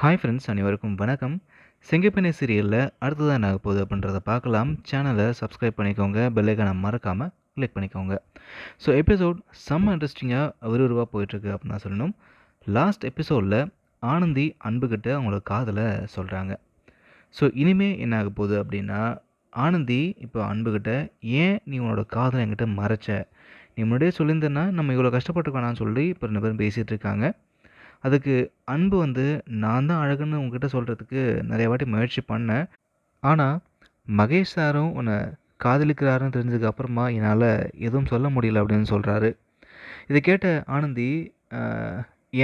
Hi friends அனைவருக்கும் வணக்கம். செங்கப்பெண்ணை சீரியலில் அடுத்ததாக என்ன போகுது அப்படின்றத பார்க்கலாம். சேனலை சப்ஸ்கிரைப் பண்ணிக்கோங்க. பெல்லைக்கான மறக்காமல் கிளிக் பண்ணிக்கோங்க. ஸோ எபிசோட் செம்ம இன்ட்ரெஸ்டிங்காக விறுவிறுவாக போயிட்டுருக்கு அப்படின்னு தான் சொல்லணும். லாஸ்ட் எபிசோடில் ஆனந்தி அன்புக்கிட்ட அவங்களோட காதலை சொல்கிறாங்க ஸோ இனிமேல் என்ன ஆக போகுது அப்படின்னா ஆனந்தி இப்போ அன்புக்கிட்ட ஏன் நீ உன்னோட காதலை என்கிட்ட மறைச்ச? நீ முன்னாடியே சொல்லியிருந்தேன்னா நம்ம இவ்வளோ கஷ்டப்பட்டுருக்கோனான்னு சொல்லி இப்போ ரெண்டு பேரும் பேசிகிட்டு இருக்காங்க. அதுக்கு அன்பு வந்து நான் தான் அழகுன்னு உங்ககிட்ட சொல்கிறதுக்கு நிறைய வாட்டி முயற்சி பண்ணேன். ஆனால் மகேஷ் சாரும் உன்னை காதலிக்கிறாருன்னு தெரிஞ்சதுக்கு அப்புறமா என்னால் எதுவும் சொல்ல முடியல அப்படின்னு சொல்கிறாரு இதை கேட்ட ஆனந்தி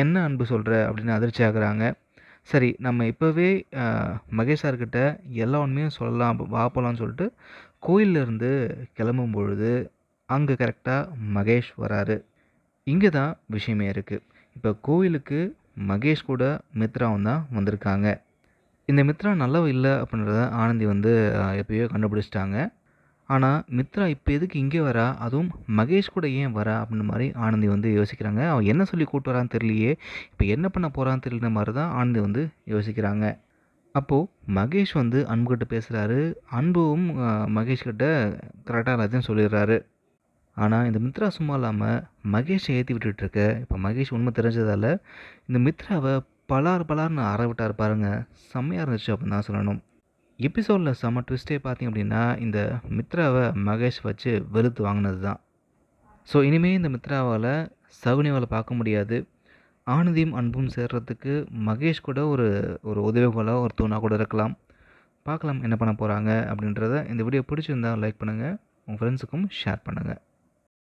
என்ன அன்பு சொல்கிற அப்படின்னு அதிர்ச்சி ஆகுறாங்க. சரி நம்ம இப்போவே மகேஷ் சார்கிட்ட எல்லா உண்மையும் சொல்லலாம் வா போகலான்னு சொல்லிட்டு கோயில்ல இருந்து கிளம்பும் பொழுது அங்கே கரெக்டாக மகேஷ் வராரு. இங்கே தான் விஷயமே இருக்குது இப்போ கோவிலுக்கு மகேஷ் கூட மித்ராவும் தான் வந்திருக்காங்க. இந்த மித்ரா நல்லவ இல்லை அப்படின்றத ஆனந்தி வந்து எப்பயோ கண்டுபிடிச்சிட்டாங்க. ஆனால் மித்ரா இப்போ எதுக்கு இங்கே வரா? அதுவும் மகேஷ் கூட ஏன் வரா? அப்படின்ற மாதிரி ஆனந்தி வந்து யோசிக்கிறாங்க. அவன் என்ன சொல்லி கூப்பிட்டு வரான்னு தெரியலையே. இப்போ என்ன பண்ண போகிறான்னு தெரியல மாதிரி தான் ஆனந்தி வந்து யோசிக்கிறாங்க. அப்போது மகேஷ் வந்து அன்புகிட்ட பேசுகிறாரு அன்பும் மகேஷ்கிட்ட மகேஷ் கரெக்டாக எல்லாத்தையும் சொல்லிடுறாரு. ஆனால் இந்த மித்ரா சும்மா இல்லாமல் மகேஷை ஏற்றி விட்டுட்டுருக்க இப்போ மகேஷ் உண்மை தெரிஞ்சதால் இந்த மித்ராவை பலார் பலார்னு அறவிட்டார் பாருங்கள் பாருங்க. செம்மையாக இருந்துச்சு அப்படின்னு தான் சொல்லணும். எபிசோடில் செம்ம ட்விஸ்டே பார்த்தீங்க அப்படின்னா இந்த மித்ராவை மகேஷ் வச்சு வெறுத்து வாங்கினது தான் ஸோ இனிமேல் இந்த மித்ராவால் சகுனிவால் பார்க்க முடியாது. ஆனந்தியும் அன்பும் சேர்றதுக்கு மகேஷ் கூட ஒரு ஒரு உதவிகோலாக ஒரு தூணாக கூட இருக்கலாம். பார்க்கலாம் என்ன பண்ண போகிறாங்க அப்படின்றத இந்த வீடியோ பிடிச்சிருந்தா லைக் பண்ணுங்கள் உங்கள் ஃப்ரெண்ட்ஸுக்கும் ஷேர் பண்ணுங்கள்